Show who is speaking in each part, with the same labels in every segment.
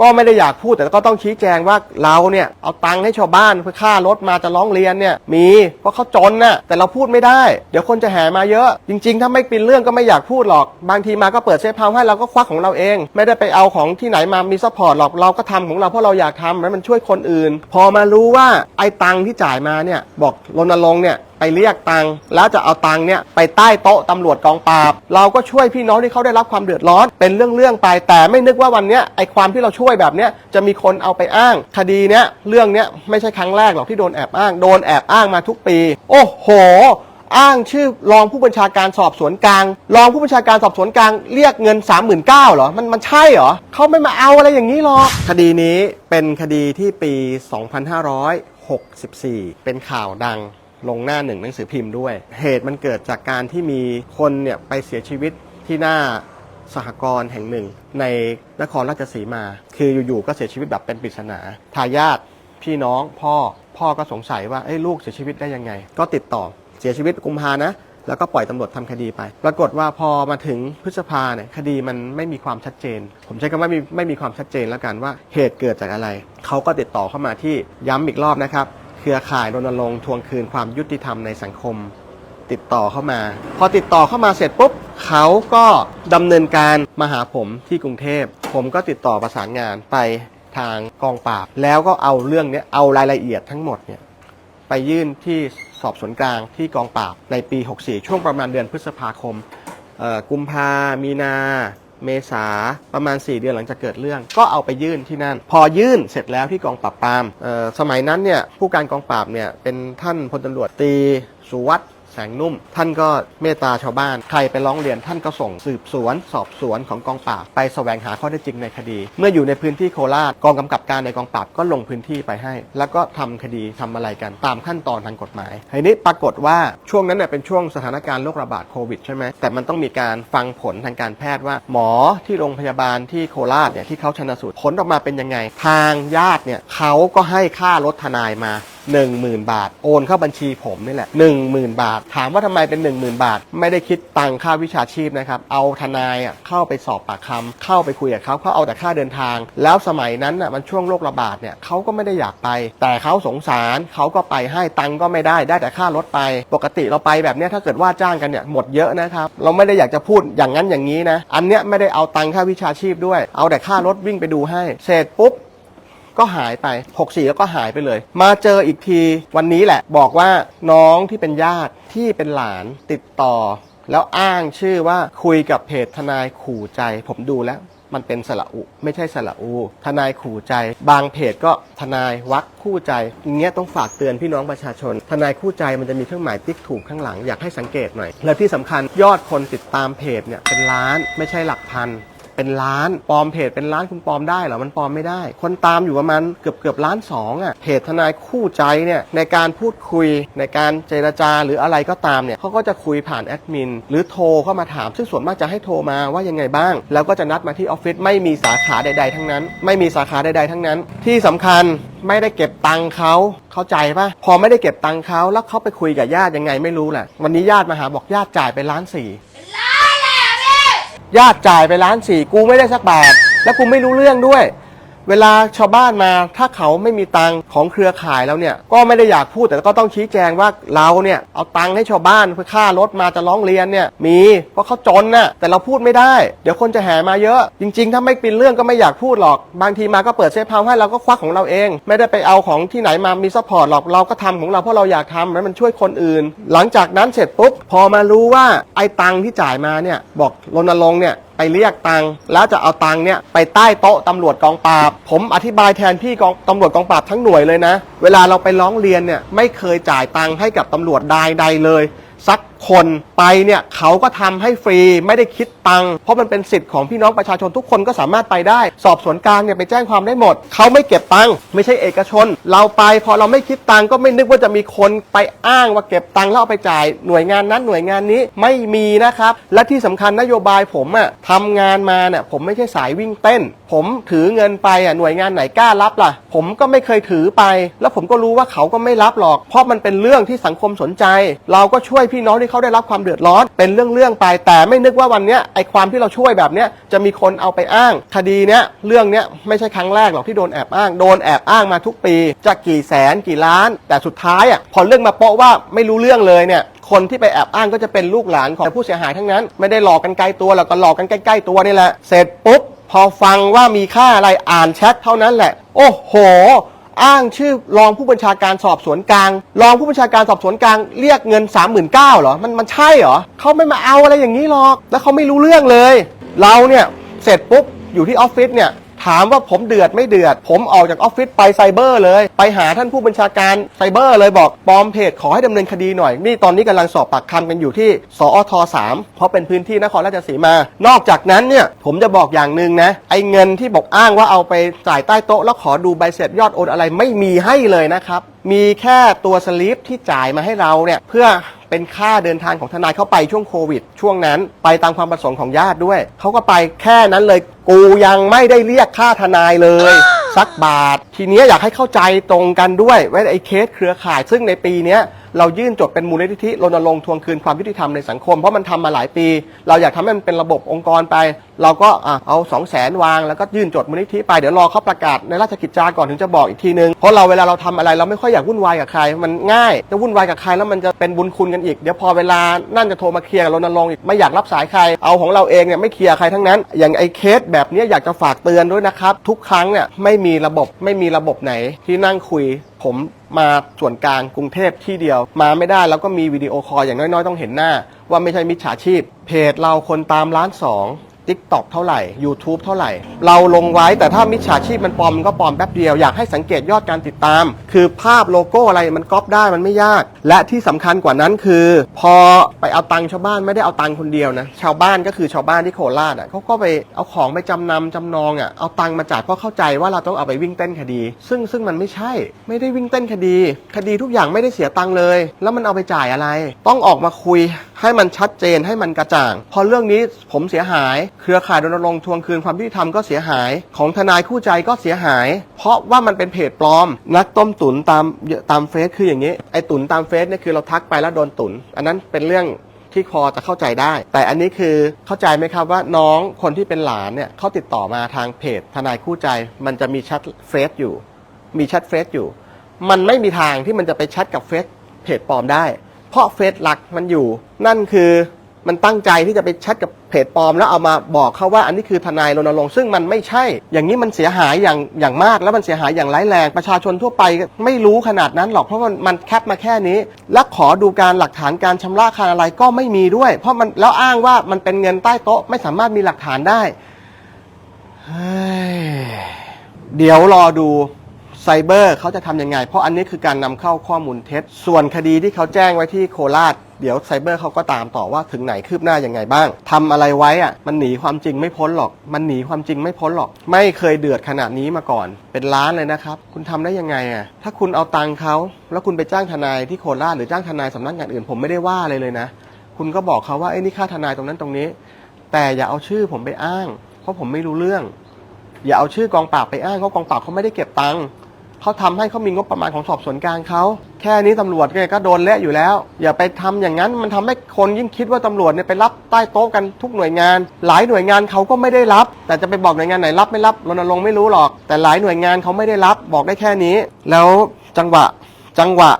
Speaker 1: ก็ไม่ได้อยากพูดแต่ก็ต้องชี้แจงว่าเราเนี่ยเอาตังค์ให้ชาวบ้านเพื่อค่ารถมาจะร้องเรียนเนี่ยมีเพราะเขาจนน่ะแต่เราพูดไม่ได้ เดี๋ยวคนจะแห่มาเยอะ จริง ๆ ถ้าไม่เป็นเรื่องก็ไม่อยากพูดหรอก บางทีมาก็เปิดเซฟเฮาส์ให้เราก็ควักของเราเอง ไม่ได้ไปเอาของที่ไหนมามีซัพพอร์ตหรอกเราก็ทำของเราเพราะเราอยากทำแล้วมันช่วยคนอื่น พอมารู้ว่าไอ้ตังค์ที่จ่ายมาเนี่ยบอกรณรงค์เนี่ย ไปเรียกตังค์แล้วจะเอาตังค์เนี่ยไปใต้โต๊ะตำรวจกองปราบ เราก็ช่วยพี่น้องที่เขาได้รับความเดือดร้อน เป็นเรื่องๆไปแต่ไม่นึกว่าวันเนี้ยไอความที่เราช่วยแบบเนี้ยจะมีคนเอาไปอ้าง คดีเนี้ยเรื่องเนี้ยไม่ใช่ครั้งแรกหรอกที่โดนแอบอ้างโดนแอบอ้างมาทุกปี โอ้โห อ้างชื่อรองผู้บัญชาการสอบสวนกลาง รองผู้บัญชาการสอบสวนกลางเรียกเงิน 3 9 0 0 0เหรอมันมันใช่เหรอเขาไม่มาเอาอะไรอย่างนี้หรอกคดีนี้เป็นคดีที่ปี 2564 เป็นข่าวดัง ลงหน้าหนึ่งหนังสือพิมพ์ด้วย เหตุมันเกิดจากการที่มีคนเนี่ยไปเสียชีวิตที่หน้าสหกรณ์แห่งหนึ่ง ในนครราชสีมา คืออยู่ๆก็เสียชีวิตแบบเป็นปริศนาทายาทพี่น้องพ่อพ่อก็สงสัยว่าเอ้ลูกเสียชีวิตได้ยังไง ก็ติดต่อเสียชีวิตกุมภานะ แล้วก็ปล่อยตำรวจทำคดีไป ปรากฏว่าพอมาถึงพฤษภาเนี่ยคดีมันไม่มีความชัดเจน ผมใช้คำว่าไม่มีไม่มีความชัดเจนแล้วกันว่าเหตุเกิดจากอะไร เขาก็ติดต่อเข้ามาที่ย้ำอีกรอบนะครับ เครือข่ายรณรงค์ทวงคืนความยุติธรรมในสังคม ติดต่อเข้ามา พอติดต่อเข้ามาเสร็จปุ๊บเขาก็ดำเนินการมาหาผมที่กรุงเทพ ผมก็ติดต่อประสานงานไปทางกองปราบ แล้วก็เอาเรื่องเนี้ยเอารายละเอียดทั้งหมดเนี่ยไปยื่นที่สอบสวนกลางที่กองปราบในปี 64 ช่วงประมาณเดือนพฤษภาคมกุมภามีนา เมษาประมาณ 4 เดือนหลังจากเกิดเรื่อง ก็เอาไปยื่นที่นั่น พอยื่นเสร็จแล้วที่กองปราบปรามสมัยนั้นเนี่ยผู้การกองปราบเนี่ยเป็นท่านพลตำรวจตีสุวัสด แสงนุ่ม ท่านก็เมตตาชาวบ้าน ใครไปร้องเรียนท่านก็ส่งสืบสวน สอบสวนของกองปราบไปแสวงหาข้อเท็จจริงในคดี เมื่ออยู่ในพื้นที่โคราชกองกำกับการในกองปราบก็ลงพื้นที่ไปให้ แล้วก็ทำคดีทำอะไรกันตามขั้นตอนทางกฎหมายทีนี้ปรากฏว่าช่วงนั้นเนี่ยเป็นช่วงสถานการณ์โรคระบาดโควิดใช่ไหมแต่มันต้องมีการฟังผลทางการแพทย์ว่า หมอที่โรงพยาบาลที่โคราชเนี่ยที่เขาชนะสูตรผลออกมาเป็นยังไง ทางญาติเนี่ยเขาก็ให้ค่ารถทนายมา 10,000 บาท โอนเข้าบัญชีผมนี่แหละ 10,000 บาท ถามว่าทำไมเป็น 10,000 บาท ไม่ได้คิดตังค่าวิชาชีพนะครับเอาทนายเข้าไปสอบปากคำเข้าไปคุยกับเขาเขาเอาแต่ค่าเดินทาง แล้วสมัยนั้นอะมันช่วงโรคระบาดเนี่ยเขาก็ไม่ได้อยากไป แต่เขาสงสารเขาก็ไปให้ตังก็ไม่ได้ได้แต่ค่ารถไป ปกติเราไปแบบเนี้ยถ้าเกิดว่าจ้างกันเนี่ยหมดเยอะนะครับเราไม่ได้อยากจะพูดอย่างนั้นอย่างนี้นะอันเนี้ยไม่ได้เอาตังค่าวิชาชีพด้วย เอาแต่ค่ารถวิ่งไปดูให้ เสร็จปุ๊บ ก็หายไป 64 แล้วก็หายไปเลย มาเจออีกทีวันนี้แหละบอกว่าน้องที่เป็นญาติที่เป็นหลานติดต่อ แล้วอ้างชื่อว่าคุยกับเพจทนายขู่ใจ ผมดูแล้วมันเป็นสระอุ ไม่ใช่สระอู ทนายขู่ใจ บางเพจก็ทนายวักคู่ใจอย่างเงี้ยต้องฝากเตือนพี่น้องประชาชน ทนายคู่ใจมันจะมีเครื่องหมายติ๊กถูกข้างหลังอยากให้สังเกตหน่อย และที่สำคัญยอดคนติดตามเพจเนี่ยเป็นล้านไม่ใช่หลักพัน เป็นล้านปลอมเพจเป็นล้านคุณปลอมได้เหรอมันปลอมไม่ได้ คนตามอยู่ประมาณเกือบเกือบล้านสองอะเพจทนายคู่ใจเนี่ยในการพูดคุยในการเจรจาหรืออะไรก็ตามเนี่ยเขาก็จะคุยผ่านแอดมินหรือโทรเข้ามาถาม ซึ่งส่วนมากจะให้โทรมาว่ายังไงบ้าง แล้วก็จะนัดมาที่ออฟฟิศไม่มีสาขาใด ๆ ทั้งนั้น ไม่มีสาขาใด ๆ ทั้งนั้น ที่สำคัญไม่ได้เก็บตังค์เขาเข้าใจปะพอไม่ได้เก็บตังค์เขาแล้วเขาไปคุยกับญาติยังไงไม่รู้แหละวันนี้ญาติมาหาบอกญาติจ่ายไปล้านสี่ ญาติจ่ายไปล้านสี่กูไม่ได้สักบาทแล้วกูไม่รู้เรื่องด้วย เวลาชาวบ้านมาถ้าเขาไม่มีตังค์ของเครือข่ายแล้วเนี่ยก็ไม่ได้อยากพูดแต่ก็ต้องชี้แจงว่าเราเนี่ยเอาตังค์ให้ชาวบ้านเพื่อค่ารถมาจะร้องเรียนเนี่ยมีเพราะเขาจนน่ะแต่เราพูดไม่ได้ เดี๋ยวคนจะแห่มาเยอะ จริง ๆ ถ้าไม่เป็นเรื่องก็ไม่อยากพูดหรอก บางทีมาก็เปิดเซฟเฮาให้เราก็ควักของเราเอง ไม่ได้ไปเอาของที่ไหนมามีซัพพอร์ตหรอกเราก็ทำของเราเพราะเราอยากทำแล้วมันช่วยคนอื่น หลังจากนั้นเสร็จปุ๊บพอมารู้ว่าไอ้ตังค์ที่จ่ายมาเนี่ยบอกรณรงค์เนี่ย ไปเรียกตังค์แล้วจะเอาตังค์เนี่ยไปใต้โต๊ะตำรวจกองปราบ ผมอธิบายแทนพี่กองตำรวจกองปราบทั้งหน่วยเลยนะ เวลาเราไปร้องเรียนเนี่ยไม่เคยจ่ายตังค์ให้กับตำรวจใดใดเลย สักคนไปเนี่ยเขาก็ทำให้ฟรีไม่ได้คิดตังค์เพราะมันเป็นสิทธิ์ของพี่น้องประชาชนทุกคนก็สามารถไปได้ สอบสวนกลางเนี่ยไปแจ้งความได้หมด เขาไม่เก็บตังค์ไม่ใช่เอกชน เราไปพอเราไม่คิดตังค์ก็ไม่นึกว่าจะมีคนไปอ้างว่าเก็บตังค์แล้วเอาไปจ่ายหน่วยงานนั้นหน่วยงานนี้ไม่มีนะครับ และที่สำคัญนโยบายผมอะทำงานมาเนี่ยผมไม่ใช่สายวิ่งเต้น ผมถือเงินไปอะหน่วยงานไหนกล้ารับล่ะ ผมก็ไม่เคยถือไป แล้วผมก็รู้ว่าเขาก็ไม่รับหรอก เพราะมันเป็นเรื่องที่สังคมสนใจ เราก็ช่วยพี่น้องที่เขาได้รับความเดือดร้อน เป็นเรื่องๆไปแต่ไม่นึกว่าวันเนี้ยไอความที่เราช่วยแบบเนี้ยจะมีคนเอาไปอ้าง คดีเนี้ยเรื่องเนี้ยไม่ใช่ครั้งแรกหรอกที่โดนแอบอ้างโดนแอบอ้างมาทุกปี จะกี่แสนกี่ล้าน แต่สุดท้ายอะพอเรื่องมาโป๊ะว่าไม่รู้เรื่องเลยเนี่ยคนที่ไปแอบอ้างก็จะเป็นลูกหลานของผู้เสียหายทั้งนั้น ไม่ได้หลอกกันไกลตัวแล้วก็หลอกกันใกล้ๆตัวนี่แหละเสร็จปุ๊บพอฟังว่ามีค่าอะไรอ่านแชทเท่านั้นแหละ โอ้โห อ้างชื่อรองผู้บัญชาการสอบสวนกลาง รองผู้บัญชาการสอบสวนกลางเรียกเงิน 3 9 0 0 0เหรอ มันมันใช่เหรอเขาไม่มาเอาอะไรอย่างนี้หรอก แล้วเขาไม่รู้เรื่องเลย เราเนี่ยเสร็จปุ๊บอยู่ที่ออฟฟิศเนี่ย ถามว่าผมเดือดไม่เดือด ผมออกจากออฟฟิศไปไซเบอร์เลย ไปหาท่านผู้บัญชาการไซเบอร์เลยบอกปลอมเพจขอให้ดำเนินคดีหน่อย นี่ตอนนี้กำลังสอบปากคำกันอยู่ที่สอท3เพราะเป็นพื้นที่นครราชสีมา นอกจากนั้นเนี่ยผมจะบอกอย่างหนึ่งนะ ไอ้เงินที่บอกอ้างว่าเอาไปจ่ายใต้โต๊ะ แล้วขอดูใบเสร็จยอดโอนอะไรไม่มีให้เลยนะครับมีแค่ตัวสลิปที่จ่ายมาให้เราเนี่ยเพื่อ เป็นค่าเดินทางของทนายเข้าไปช่วงโควิด ช่วงนั้นไปตามความประสงค์ของญาติด้วย เขาก็ไปแค่นั้นเลย กูยังไม่ได้เรียกค่าทนายเลย สักบาท ทีเนี้ยอยากให้เข้าใจตรงกันด้วยว่าไอ้เคสเครือข่าย ซึ่งในปีเนี้ยเรายื่นจดเป็นมูลนิธิรณรงค์ทวงคืนความยุติธรรมในสังคมเพราะมันทำมาหลายปี เราอยากทำให้มันเป็นระบบองค์กรไป เราก็อะเอา2 0 0แสนวางแล้วก็ยื่นจดมูลนิธิไปเดี๋ยวรอเขาประกาศในราชกิจจาก่อนถึงจะบอกอีกทีนึงเพราะเราเวลาเราทำอะไรเราไม่ค่อยอยากวุ่นวายกับใคร มันง่ายจะวุ่นวายกับใครแล้วมันจะเป็นบุญคุณกันอีกเดี๋ยวพอเวลานั่นจะโทรมาเคลียร์กับรณรงค์อีกไม่อยากรับสายใครเอาของเราเองเนี่ยไม่เคลียร์ใครทั้งนั้น อย่างไอ้เคสแบบนี้อยากจะฝากเตือนด้วยนะครับทุกครั้งเนี่ยไม่มีระบบไม่มีระบบไหนที่นั่งคุยผมมาส่วนกลางกรุงเทพที่เดียว มาไม่ได้แล้วก็มีวิดีโอคอลอย่างน้อยๆ ต้องเห็นหน้า ว่าไม่ใช่มิจฉาชีพ เพจเราคนตามล้านสอง ทิกตอกเท่าไหร่ YouTube เท่าไหร่ เราลงไว้แต่ถ้ามิจฉาชีพมันปลอมมันก็ปลอมแป๊บเดียว อยากให้สังเกตยอดการติดตาม คือภาพโลโก้อะไรมันก๊อปได้มันไม่ยาก และที่สำคัญกว่านั้นคือ พอไปเอาตังค์ชาวบ้านไม่ได้เอาตังค์คนเดียวนะชาวบ้านก็คือชาวบ้านที่โคราชอะเขาก็ไปเอาของไปจำนำจำนองอะเอาตังค์มาจ่ายเพราะเข้าใจว่าเราต้องเอาไปวิ่งเต้นคดี ซึ่งซึ่งมันไม่ใช่ ไม่ได้วิ่งเต้นคดี คดีทุกอย่างไม่ได้เสียตังค์เลย แล้วมันเอาไปจ่ายอะไร ต้องออกมาคุยให้มันชัดเจนให้มันกระจ่าง พอเรื่องนี้ผมเสียหายเครือข่ายรณรงค์ทวงคืนความยุติธรรมก็เสียหาย ของทนายคู่ใจก็เสียหาย เพราะว่ามันเป็นเพจปลอม นักต้มตุ๋นตามตามเฟซคืออย่างนี้ไอ้ตุ๋นตามเฟซเนี่ยคือเราทักไปแล้วโดนตุ๋นอันนั้นเป็นเรื่องที่พอจะเข้าใจได้ แต่อันนี้คือเข้าใจไหมครับว่าน้องคนที่เป็นหลานเนี่ยเขาติดต่อมาทางเพจทนายคู่ใจ มันจะมีแชทเฟซอยู่ มีแชทเฟซอยู่ มันไม่มีทางที่มันจะไปแชทกับเฟซเพจปลอมได้ เพราะเฟซหลักมันอยู่ นั่นคือ มันตั้งใจที่จะไปแชทกับเพจปลอม แล้วเอามาบอกเขาว่าอันนี้คือทนายรณรงค์ซึ่งมันไม่ใช่ อย่างนี้มันเสียหายอย่างอย่างมาก แล้วมันเสียหายอย่างร้ายแรงประชาชนทั่วไปไม่รู้ขนาดนั้นหรอกเพราะมันมันแคปมาแค่นี้ และขอดูการหลักฐานการชำระค่าอะไรก็ไม่มีด้วย เพราะมันแล้วอ้างว่ามันเป็นเงินใต้โต๊ะไม่สามารถมีหลักฐานได้เดี๋ยวรอดูไซเบอร์เขาจะทำยังไง เพราะอันนี้คือการนำเข้าข้อมูลเท็จ ส่วนคดีที่เขาแจ้งไว้ที่โคราช เดี๋ยวไซเบอร์เขาก็ตามต่อว่าถึงไหนคืบหน้ายังไงบ้างทำอะไรไว้อะมันหนีความจริงไม่พ้นหรอก มันหนีความจริงไม่พ้นหรอก ไม่เคยเดือดขนาดนี้มาก่อน เป็นล้านเลยนะครับ คุณทำได้ยังไงอะถ้าคุณเอาตังค์เขาแล้วคุณไปจ้างทนายที่โคราชหรือจ้างทนายสำนักงานอื่นผมไม่ได้ว่าเลยเลยนะ คุณก็บอกเขาว่าไอ้นี่ค่าทนายตรงนั้นตรงนี้ แต่อย่าเอาชื่อผมไปอ้าง เพราะผมไม่รู้เรื่อง อย่าเอาชื่อกองปราบไปอ้างเพราะกองปราบเขาไม่ได้เก็บตังค์ เขาทำให้เขามีงบประมาณของสอบสวนกลางเขาแค่นี้ตำรวจก็โดนเละอยู่แล้ว อย่าไปทำอย่างนั้นมันทำให้คนยิ่งคิดว่าตำรวจเนี่ยไปรับใต้โต๊ะกันทุกหน่วยงาน หลายหน่วยงานเขาก็ไม่ได้รับ แต่จะไปบอกหน่วยงานไหนรับไม่รับรณรงค์ไม่รู้หรอก แต่หลายหน่วยงานเขาไม่ได้รับบอกได้แค่นี้ แล้วจังหวะจังหวะ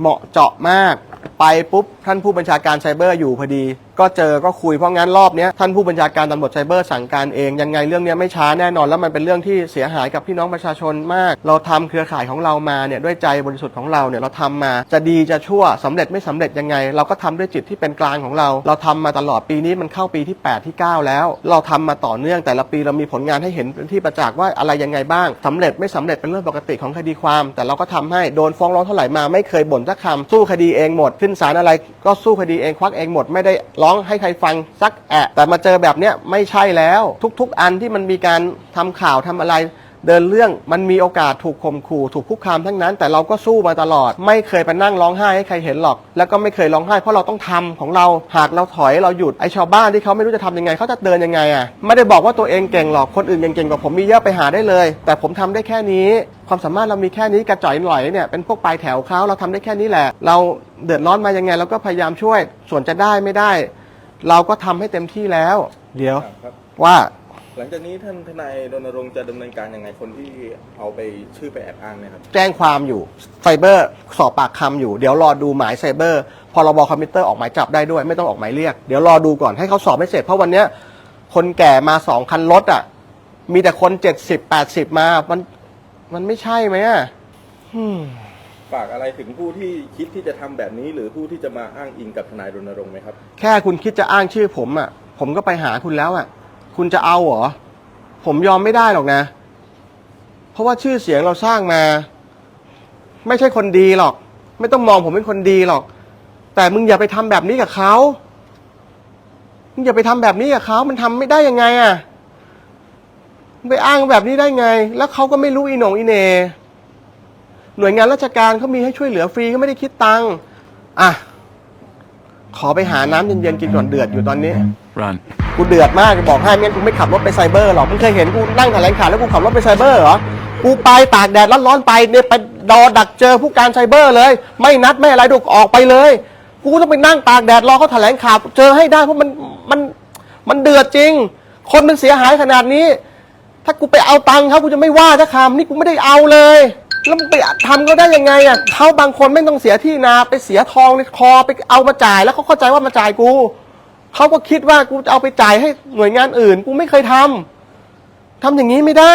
Speaker 1: เหมาะเจาะมาก ไปปุ๊บ ท่านผู้บัญชาการไซเบอร์อยู่พอดี ก็เจอก็คุยเพราะงั้นรอบเนี้ยท่านผู้บัญชาการตำรวจไซเบอร์สั่งการเองยังไงเรื่องเนี้ยไม่ช้าแน่นอนแล้วมันเป็นเรื่องที่เสียหายกับพี่น้องประชาชนมาก เราทำเครือข่ายของเรามาเนี่ยด้วยใจบริสุทธิ์ของเราเนี่ยเราทำมาจะดีจะชั่วสำเร็จไม่สำเร็จยังไง เราก็ทำด้วยจิตที่เป็นกลางของเรา เราทำมาตลอดปีนี้มันเข้าปีที่ 8 ที่ 9 แล้ว เราทำมาต่อเนื่องแต่ละปีเรามีผลงานให้เห็นเป็นที่ประจักษ์ว่าอะไรยังไงบ้างสำเร็จไม่สำเร็จเป็นเรื่องปกติของคดีความ แต่เราก็ทำให้โดนฟ้องร้องเท่าไหร่มาไม่เคยบ่นสักคำสู้คดีเองหมดขึ้นศาลอะไรก็สู้คดีเองควักเองหมดไม่ได้ร้องให้ใครฟังสักแอะแต่มาเจอแบบเนี้ยไม่ใช่แล้ว ทุก ๆ อันที่มันมีการทำข่าวทำอะไร เดินเรื่องมันมีโอกาสถูกข่มขู่ถูกคุกคามทั้งนั้น แต่เราก็สู้มาตลอด ไม่เคยไปนั่งร้องไห้ให้ใครเห็นหรอก แล้วก็ไม่เคยร้องไห้เพราะเราต้องทำของเราหากเราถอยเราหยุดไอ้ชาวบ้านที่เขาไม่รู้จะทำยังไงเขาจะเดินยังไงอะไม่ได้บอกว่าตัวเองเก่งหรอกคนอื่นเก่งๆกว่าผมมีเยอะไปหาได้เลย แต่ผมทำได้แค่นี้ ความสามารถเรามีแค่นี้กระจ่อยหน่อยเนี่ยเป็นพวกปลายแถวเขาเราทำได้แค่นี้แหละ เราเดือดร้อนมายังไงเราก็พยายามช่วยส่วนจะได้ไม่ได้ เราก็ทำให้เต็มที่แล้ว เดี๋ยว
Speaker 2: ครับ
Speaker 1: ว่า
Speaker 2: หลังจากนี้ท่านทนายรณรงค์จะดำเนินการยังไงคนที่เอาไปชื่อไปแอบอ้างเนะครับ
Speaker 1: แจ้งความอยู่ไซเบอร์สอบปากคำอยู่ เดี๋ยวรอดูหมายไซเบอร์พรบคอมพิวเตอร์ออกหมายจับได้ด้วย ไม่ต้องออกหมายเรียก เดี๋ยวรอดูก่อนให้เขาสอบไม่เสร็จ เพราะวันเนี้ยคนแก่มาสองคันรถอะ มีแต่คนเจ็ดสิบแปดสิบมามันมันไม่ใช่ไหมอะอืม
Speaker 2: ฝากอะไรถึงผู้ที่คิดที่จะทำแบบนี้ หรือผู้ที่จะมาอ้างอิงกับทนายรณรงค์ไหมครับ
Speaker 1: แค่คุณคิดจะอ้างชื่อผมอะ ผมก็ไปหาคุณแล้วอะ คุณจะเอาเหรอ ผมยอมไม่ได้หรอกนะ เพราะว่าชื่อเสียงเราสร้างมา ไม่ใช่คนดีหรอก ไม่ต้องมองผมเป็นคนดีหรอก แต่มึงอย่าไปทำแบบนี้กับเขามึงอย่าไปทำแบบนี้กับเขามันทำไม่ได้ยังไงอะมึงไปอ้างแบบนี้ได้ไง แล้วเขาก็ไม่รู้อีหนงอีเน หน่วยงานราชการเขามีให้ช่วยเหลือฟรีก็ไม่ได้คิดตังค์อะ ขอไปหาน้ำเย็นๆกินก่อนเดือดอยู่ตอนนี้
Speaker 3: Run.
Speaker 1: กูเดือดมากบอกให้ไม่งั้นกูไม่ขับรถไปไซเบอร์หรอกมึงเคยเห็นกูนั่งแถลงข่าวแล้วกูขับรถไปไซเบอร์เหรอกูไปตากแดดร้อนๆไปเนี่ยไปดอดักเจอผู้การไซเบอร์เลย ไม่นัดไม่อะไรดูออกไปเลย กูต้องไปนั่งตากแดดรอเขาแถลงข่าวเจอให้ได้เพราะมันมันมันเดือดจริง คนมันเสียหายขนาดนี้ ถ้ากูไปเอาตังค์เขากูจะไม่ว่าสักคำนี่กูไม่ได้เอาเลยแล้วมึงไปทำก็ได้ยังไงอะเขาบางคนไม่ต้องเสียที่นาไปเสียทองในคอไปเอามาจ่ายแล้วเขาเข้าใจว่ามาจ่ายกู เขาก็คิดว่ากูจะเอาไปจ่ายให้หน่วยงานอื่น กูไม่เคยทำทำอย่างนี้ไม่ได้